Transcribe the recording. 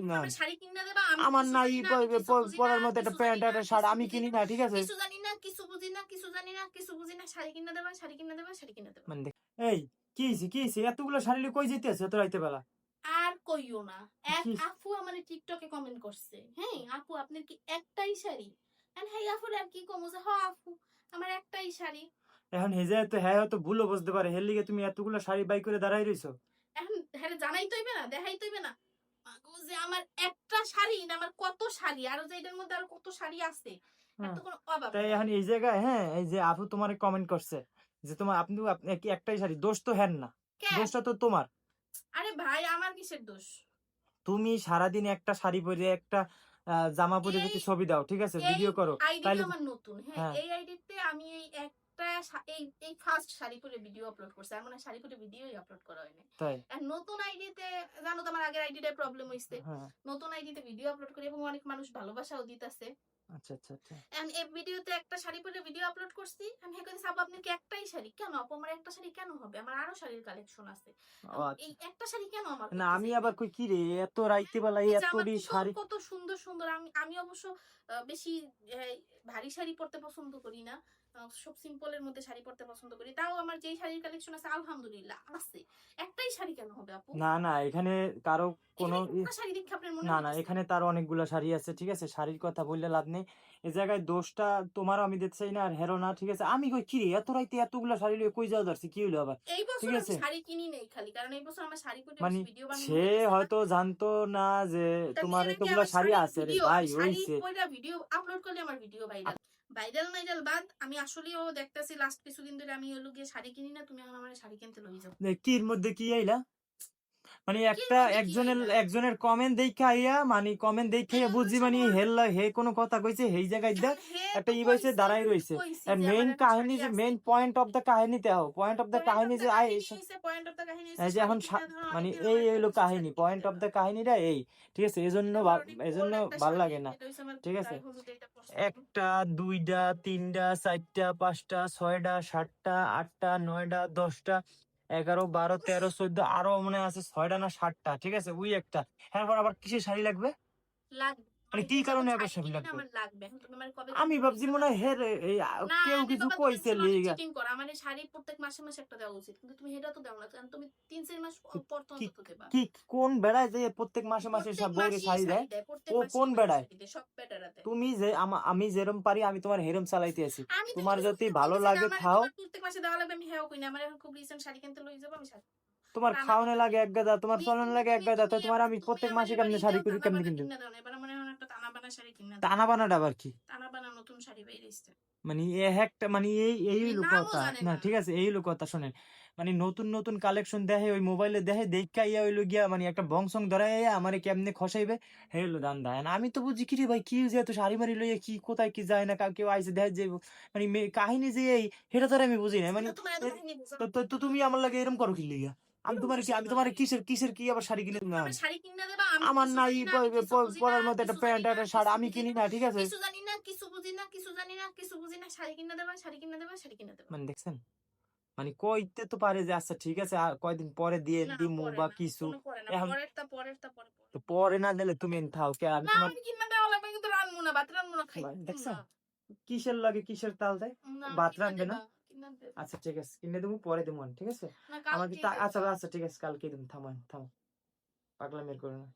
না। আমার নাই পরার মতো একটা প্যান্ট একটা আমি কিনি না, ঠিক আছে? কিছু জানি না কিছু বুঝি না কিছু জানি না কিছু বুঝি না শাড়ি কিনে দেবা শাড়ি কিনে দেবা শাড়ি কিনে দেবা। মানে এই কি হইছে কি হইছে? এতগুলো শাড়ি কই যেতে আছে তো রাইতে বেলা? আর কইও না। এক? আপু আমার টিকটকে কমেন্ট করছে হ্যাঁ আপু আপনার কি একটাই শাড়ি? আর হ্যাঁ আর কি কমু যে হ আপু আমার একটাই শাড়ি। এখন হেজে তো হ্যাঁ হয়তো ভুলও বুঝতে পারে। হের লিগে তুমি এতগুলো শাড়ি বাই করে দাঁড়াই রইছো? এখন হ্যাঁ জানাই তৈবে না দেখাই তৈবে না। যে আমার একটা শাড়ি না আমার কত শাড়ি? আর যে এটার মধ্যে আর কত শাড়ি আছে। এত কোনো অভাব তাই এখন এই জায়গায় হ্যাঁ এই যে আপু তোমার কমেন্ট করছে যে তোমার আপনি কি একটাই শাড়ি? দোষ তো হ্যান না? দোষটা তো তোমার। আরে ভাই আমার কিসের দোষ? তুমি সারাদিন একটা শাড়ি পরে একটা জামা পরে যদি ছবি দাও ঠিক আছে? ভিডিও করো তাইলে আমার নতুন। হ্যাঁ হ্যাঁ। এই আইডিতে আমি এই একটা এই এই ফার্স্ট শাড়ি পরে ভিডিও আপলোড করছি। আর মানে শাড়ি পরে ভিডিওই আপলোড করা হয়নি। আর নতুন আইডিতে জানো তো আমার আগের আইডিটায় প্রবলেম হইছে। হ্যাঁ। নতুন আইডিতে ভিডিও আপলোড করি এবং অনেক মানুষ ভালোবাসাও দিতেছে। আচ্ছা আচ্ছা আচ্ছা। এই ভিডিওতে একটা শাড়ি পরে ভিডিও আপলোড করছি। আমি হেকে দিছি আপনি কি একটাই শাড়ি? কেন? আপু আমার একটা শাড়ি কেন হবে? আমার আরও শাড়ির কালেকশন আছে। এই একটা শাড়ি কেন আমার না আমি আবার কই কি রে এত রাইতে বেলায় এত শাড়ি কত সুন্দর সুন্দর। আমি আমি অবশ্য বেশি ভারী শাড়ি পরতে পছন্দ করি না। সব সিম্পলের মধ্যে শাড়ি পরতে পছন্দ করি। তাও আমার যেই শাড়ির কালেকশন আছে আলহামদুলিল্লাহ আছে। একটাই শাড়ি কেন হবে আপু? না না এখানে কারও কোনো শাড়ি দেখে আপনার মনে না না এখানে তার অনেকগুলো শাড়ি আছে ঠিক আছে? শাড়ির কথা বললে লাভ নেই। এই জায়গায় দোষটা তোমারও আমি দিতে চাই না আর হেরো না ঠিক আছে? আমি কই কি রে এত রাইতে এতগুলো শাড়ি কই যাওয়া ধরছি কি হইল আবার? এই বছর আমি শাড়ি কিনি নেই খালি কারণ এই বছর আমার শাড়ি পরে মানে ভিডিও বানানো সে হয়তো জানতো না যে তোমার এতগুলো শাড়ি আছে রে ভাই ভিডিও আপলোড করলে আমার ভিডিও ভাইরাল ভাইরাল নাইরাল বাদ, আমি আসলেও দেখতেছি লাস্ট কিছুদিন ধরে আমি ওলুকে শাড়ি কিনি না, তুমি আমার শাড়ি কিনতে লই যাও। কির মধ্যে কি আইলা? মানে একটা একজনের একজনের কমেন্ট দেখা আইয়া মানে কমেন্ট দেখে হ্যাঁ, বুঝছি মানে হেল্লা হে কোনো কথা কইছে সেই জায়গায় দা একটা তো ই কইছে, দাঁড়াই রইছে। আর মেইন কাহিনী যে মেইন পয়েন্ট অফ দ্য কাহিনীতে আও। পয়েন্ট অফ দা কাহিনী যে আই কাহিনী হইছে, point of the কাহিনী এই যে এখন মানে এই হলো কাহিনী। পয়েন্ট অফ দাও। কাহিনীটা এই। ঠিক আছে এই জন্য এটা ভাল- লাগে না। হইছে ঠিক আছে? একটা দুইটা তিনটা চারটা পাঁচটা ছয়টা সাতটা আটটা নয়টা দশটা এগারো, বারো, তেরো, চোদ্দ, আরও মনে আছে ছয়টা না সাতটা, ঠিক আছে? ওই একটা। এরপর আবার কিসের শাড়ি লাগবে? লাগবে। মানে কি কারণে আবার লাগবে? তুমি আমি ভাবছি মনে হয় হের এই আ, না, কেউ কিছু কইছে লিগা cheating করা। আমার শাড়ি প্রত্যেক মাসে মাসে একটা দেওয়া উচিত কিন্তু তুমি এটা তো দাও না কারণ তুমি তিন চার মাস পর তো অন্তত দেবা। কি কোন বেড়ায় যে প্রত্যেক মাসে মাসে সব শাড়ি দেয়? ও কোন বেড়ায়? সব তুমি যে আমি যেরম পারি আমি তোমার হেরম চালাইতে আছি। তোমার যদি ভালো লাগে খাও। প্রত্যেক মাসে দেওয়া লাগবে আমি কই না। আমার এখন খুব রিসেন্ট শাড়ি কিনতে লই যাব আমি শাড়ি তোমার খাওয়ানো লাগে এক গাদা তোমার তুমি- চলন লাগে এক গাদা তো তোমার আমি প্রত্যেক মাসে কেমনে শাড়ি করি কেমনে কিনতে বানা শাড়ি কিনা টানা বানাটা আবার কি? টানা বানা নতুন শাড়ি বেরিয়েছে। মানে একটা মানে এই এই হলো কথা না না। ঠিক আছে এই হলো কথা শোনেন। মানে নতুন নতুন কালেকশন দেখে ওই মোবাইলে দেখে দেখা ইয়া হইল গিয়া মানে একটা বংশং ধরে আমারে কেমনে খসাইবে? হে হলো দান্দা আর আমি তো বুঝি কি রে ভাই কি যে এত শাড়ি মারি লইয়া কি কোথায় কি যায় না কাউ- আইসে দেখে যে মানে কাহিনী যে এই সেটা তো আমি বুঝি না মানে তো তুমি আমার লাগে এরকম করো কি লিগা আমি তোমার কি আমি তোমার কিসের কিসের কি আবার শাড়ি কিনে না। আমার শাড়ি কিনে দেবা আমার নাই পরার মতো একটা প্যান্ট একটা কিছু আমি কিনি না, ঠিক আছে কিছু জানি না কিছু বুঝি না কিছু জানি না কিছু বুঝি না শাড়ি কিনে দেবা শাড়ি কিনে দেবা শাড়ি কিনে দেবা মানে দেখছেন মানে কইতে তো পারে যে আচ্ছা ঠিক আছে আর কয়দিন পরে দিয়ে দিমু বা কিছু। তো পরে না দিলে তুমি থাও কে আমি তোমার কিনে দেওয়া লাগবে, কিন্তু না, ভাত খাই। ভাই, দেখছ? না, কিসের লাগে কিসের তাল দেয় ভাত না? আচ্ছা ঠিক আছে। কিনে দেবো পরে দেবো ঠিক আছে? আমাকে আচ্ছা আচ্ছা ঠিক আছে কালকে দেবো থামান থামো। পাগলামের করে না।